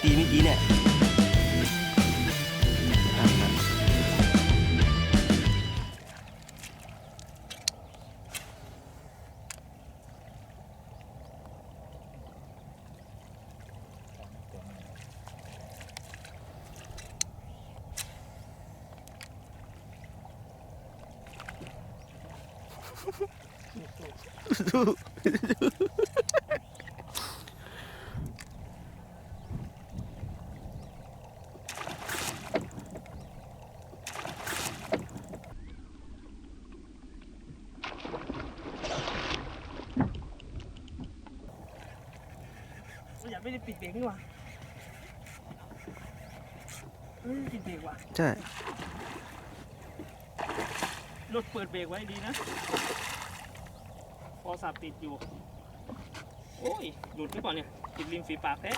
ที่ตีเมื่อกี้เนี่ยดู ใช่รถเปิดเบรกไว้ดีนะโทรศัพท์ติดอยู่ โอ้ย หลุดหรือเปล่าเนี่ย ติดริมฝีปากแท้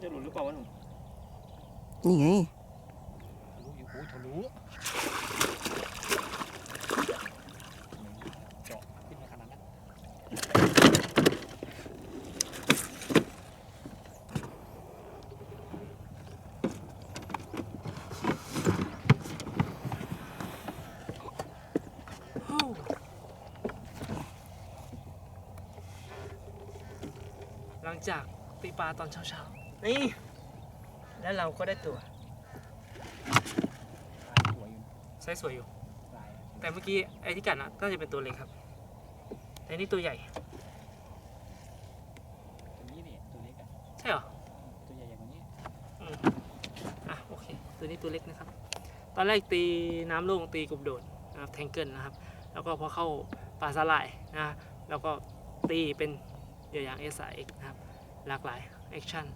จะหลุดหรือเปล่าวะหนุ่มนี่ไง รู้อยู่หูทะลุเจาะขึ้นมาขนาดนั้น หลัง จากตีปลาตอนเช้าๆ นี่ แล้วเราก็ได้ตัวลายสวยอยู่ไซส์สวยอยู่ลายแต่เมื่อกี้ไอ้ที่กัดนะน่าจะเป็นตัวเล็กครับ แต่นี่ตัวใหญ่ ตัวนี้นี่ตัวเล็กอะใช่เหรอ ตัวใหญ่อย่างกว่านี้อะโอเค ตัวนี้ตัวเล็กนะครับ ตอนแรกตีน้ำโล่งตีกบโดดนะครับแทงเกิลนะครับ แล้วก็พอเข้าปลาสลายนะ แล้วก็ตีเป็นเหยื่ออย่าง s อ x นะครับ หลากหลายแอคชั่น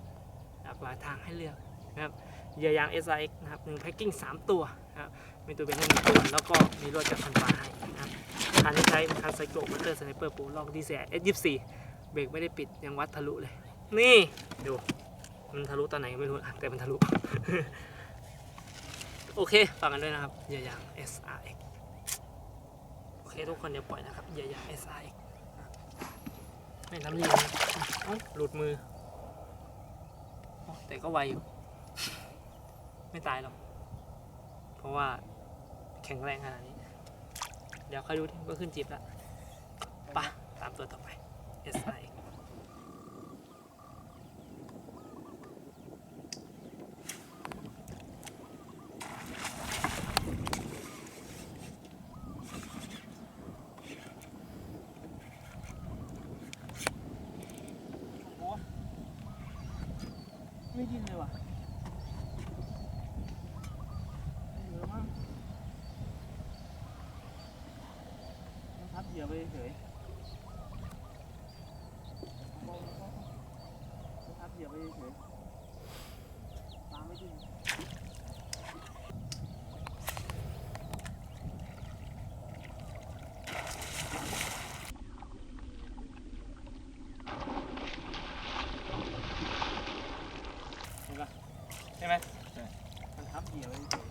หลากหลายทางให้เลือกนะครับเยื่ออย่าง s อ x นะครับหนึ่งแพ็กกิ้ง3 ตัวนะครับมีตัวเป็นหนึ่งตัวแล้วก็มีรวดจากพันปลาให้นะครับคันที่ใช้คันไซโกมัตเตอร์สไนเปอร์ปูลอกดีเซีย S24 เบรกไม่ได้ปิดยังวัดทะลุเลย นี่ดูมันทะลุตอนไหนไม่รู้แต่มันทะลุ โอเคฝากกันด้วยนะครับเยื่ออย่าง SRX โอเคทุกคนเดี๋ยวปล่อยนะครับเยื่ออย่าง SRX ไม่น้ำเลี้ยงนะเอ้าหลุดมือ แต่ก็ไวอยู่ ไม่ตายหรอก เพราะว่าแข็งแรงขนาดนี้ เดี๋ยวค่อยดูทีก็ขึ้นจีบละปะตามตัวต่อไป S I X อ้ไม่ยินเลยว่ะเหลือมากทับ เหยื่อไปเฉยทับเหยื่อไปเฉยตามไม่ดิ้นเห็นปะใช่ไหมมันทับเหยื่อไปเฉย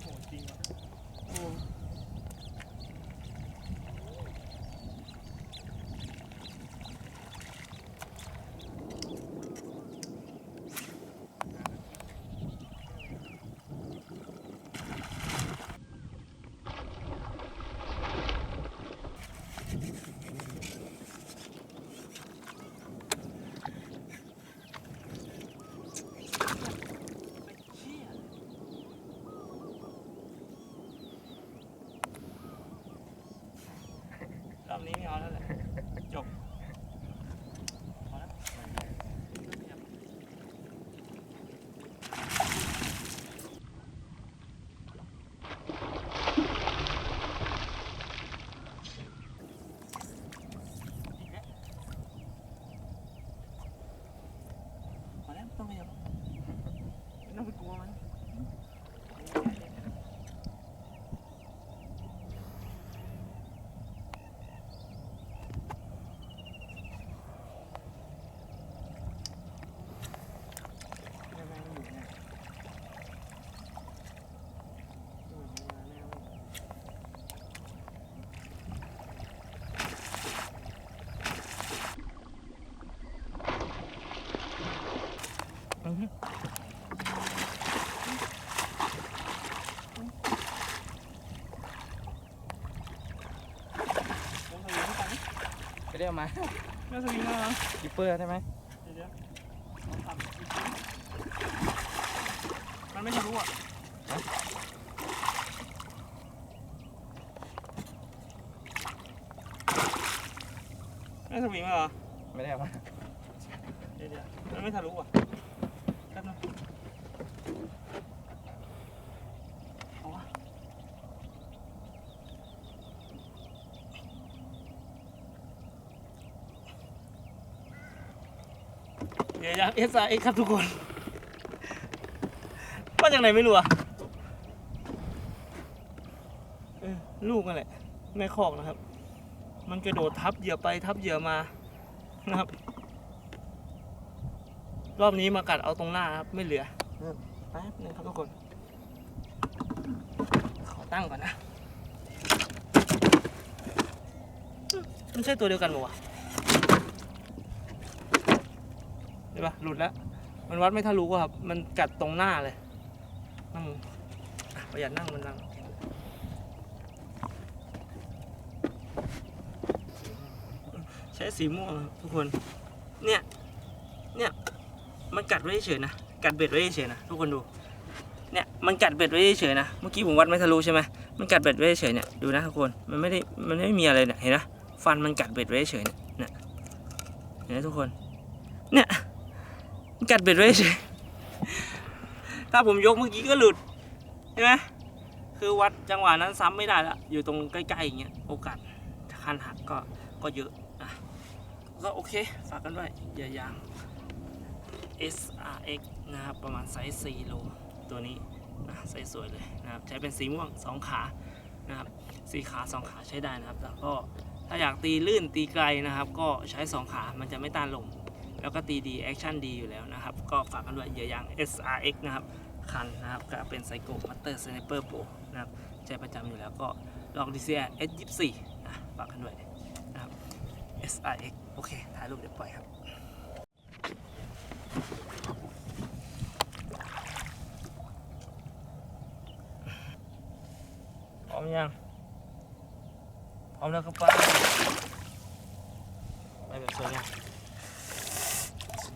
โหจริงว่ะโอ้ไปเชี่ย รอบนี้ไม่เอาแล้วแหละ จบพอแล้วพอแล้วไม่ต้องไปยับไม่ต้องไปกลัวมัน ได้เอามาแม่สวิงมาแล้วกิปเปอร์ใช่ไหมเดี๋ยวเดี๋ยวลองทำอีกทีมันไม่ทะลุอะแม่สวิงมาเหรอ ไม่ได้เอามาเดี๋ยวเดี๋ยวมันไม่ทะลุอะแป๊บนึงเอาวะ เดี๋ยวยังเอสไอครับทุกคนมาจากไหนไม่รู้อะเออลูกนั่นแหละแม่คอกนะครับ มันกระโดดทับเหยื่อไปทับเหยื่อมานะครับ รอบนี้มากัดเอาตรงหน้าครับไม่เหลือแป๊บนึงครับทุกคน ขอตั้งก่อนนะ มันใช่ตัวเดียวกันปะวะเห็นปะหลุดแล้ว มันวัดไม่ทะลุครับ มันกัดตรงหน้าเลยนั่งประหยัดนั่งมันนั่งใช้สีม่วงครับทุกคน เนี่ย เนี่ย มันกัดไว้เฉยนะ กัดเบ็ดไว้เฉยนะทุกคนดู เนี่ย มันกัดเบ็ดไว้เฉยนะ เมื่อกี้ผมวัดไม่ทะลุใช่ไหมมันกัดเบ็ดไว้เฉยเนี่ย ดูนะทุกคน มันไม่ได้ มันไม่มีอะไรเนี่ย เห็นนะ ฟันมันกัดเบ็ดไว้เฉยเนี่ยเนี่ยเห็นไหมทุกคน กัดเบ็ดไว้เฉยถ้าผมยกเมื่อกี้ก็หลุดใช่ไหมคือวัดจังหวะนั้นซ้ำไม่ได้ละอยู่ตรงใกล้ๆอย่างเงี้ยโอกาสคันหักก็ก็เยอะนะก็โอเค ฝากกันด้วยอย่ายาง SRX นะครับ ประมาณไซส์4โลตัวนี้นะไซส์สวยเลยนะครับ ใช้เป็นสีม่วง 2 ขานะครับสีขา 2 ขาใช้ได้นะครับ แล้วก็ถ้าอยากตีลื่นตีไกลนะครับ ก็ใช้ 2 ขา มันจะไม่ต้านลม แล้วก็ตีดีแอคชั่นดีอยู่แล้วนะครับ ก็ฝากกันด้วยเยื่อยาง SRX นะครับ คันนะครับก็เป็นไซโก้มัตเตอร์สไนเปอร์โปรนะครับใช้ประจำอยู่แล้วก็ลองดีเซีย S24 นะฝากกันด้วยนะครับ SRX โอเค ถ่ายรูปเดี๋ยวปล่อยครับพร้อมยัง พร้อมแล้วก็ไปไปแบบสวยงาม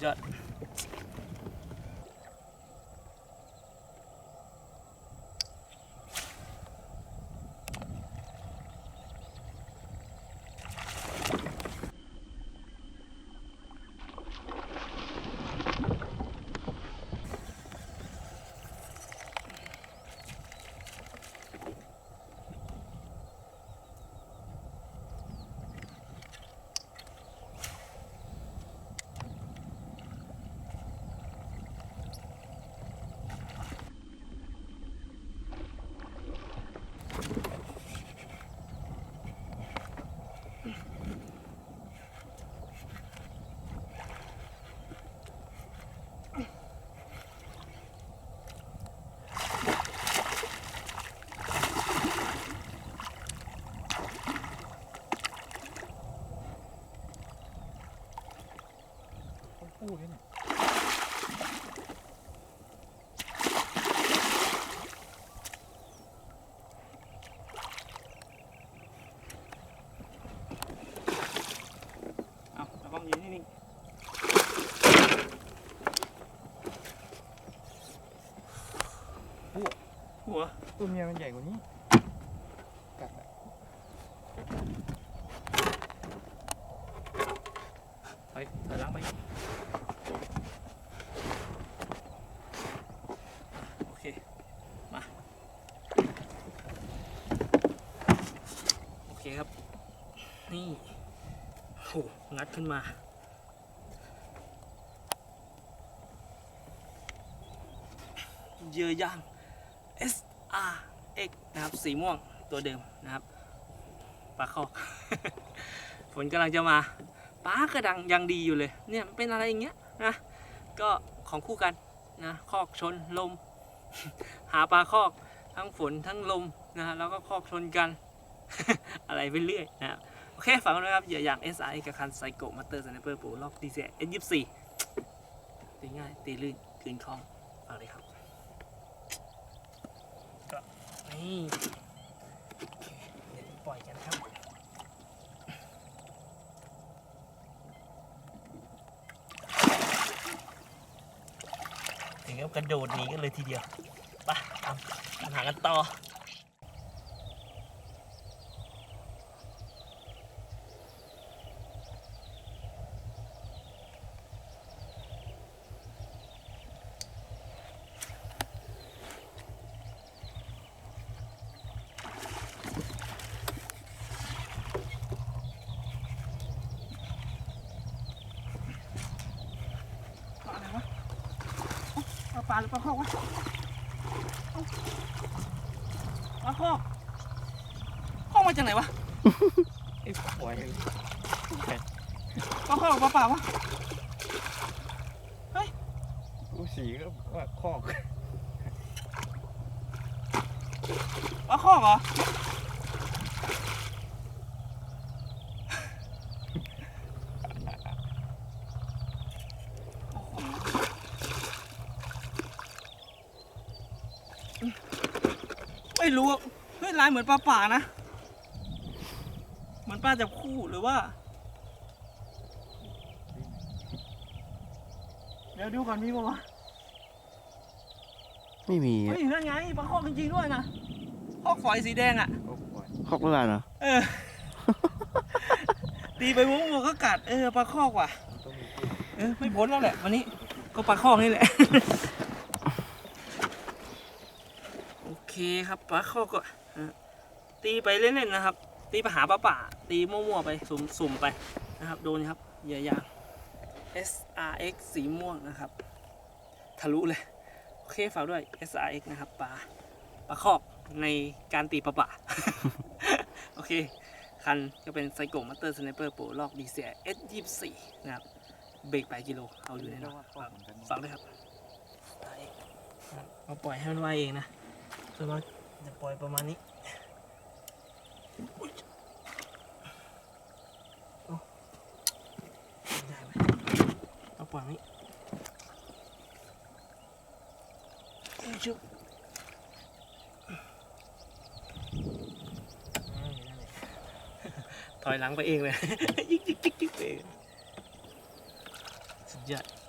ยอด ต้องพูดด้วยเนี่ยเอาระวังยืนนิ่งๆหัวหัวตัวเมียมันใหญ่กว่านี้กัดอะถอยถอยหล้างไปโอเค มา โอเคครับ นี่โหงัด ขึ้นมา เยือย่าง S R X นะครับ สีม่วงตัวเดิมนะครับปลาคอกฝนกำลังจะมาป้ากระดังยังดีอยู่เลย เนี่ยเป็นอะไรอย่างเงี้ยนะก็ของคู่กันนะคอกชนลม หาปลาคอกทั้งฝนทั้งลมนะแล้วก็คอกชนกัน อะไรไปเรื่อยนะโโอเคฝากไว้นะครับเหยื่ออย่าง SR เอกคันไซโกมาเตอร์สไนเปอร์ปูล็อกดีเซล S24 ตีง่ายตีลื่นกลืนคล่องฝากเลยครับก็นี่เดี๋ยวปล่อยกันครับถึงกับกระโดดหนีกันเลยทีเดียวไปตามหากันต่อ ปลาหรือปลาคอกวะเอ้าปลาคอกคอกมาจากไหนวะไอ้ปล่อยปลาคอกหรือปลาเปล่าวะกูสีก็ว่าคอกปลาคอกเหรอ รู้อะเฮ้ยลายเหมือนปลาป่านะ เหมือนปลาจับคู่หรือว่า เดี๋ยวดูก่อนมีปะวะไม่มีเฮ้ยนั่นไงปลาคอกจริงๆด้วยนะคอกฝอยสีแดงอะก็ปล่อยคอกเมื่อวานเหรอเออ ตีไปมัวมัวๆก็กัดเออปลาคอกว่ะมันต้องมีเออไม่พ้นแล้วแหละ วันนี้ก็ปลาคอกนี่แหละ โอเคครับปลาคอกก็ตีไปเล่นๆนะครับ ตีไปหาปลาป่า ตีมั่วๆไปสุ่มๆไปนะครับโดนครับเหยื่อยาง SRX สีม่วงนะครับ ทะลุเลย โอเคฝากด้วย SRX นะครับปลาปลาครอกในการตีปลาป่า โอเค คันก็เป็นไซโกมัตเตอร์สไนเปอร์โปรลอกดีเซีย S24 นะครับ เบรก8กิโล เอาอยู่แน่นอนว่าคอกเหมือนฝากด้วยครับครับ เอาปล่อยให้มันว่ายเองนะ ส่วนมากจะปล่อยประมาณนี้ได้ไหมเอาปล่อยนี้อุ๊ยชุบถอยหลังไปเองเลยยิกยิกยิกยิกไปเองสุดยอด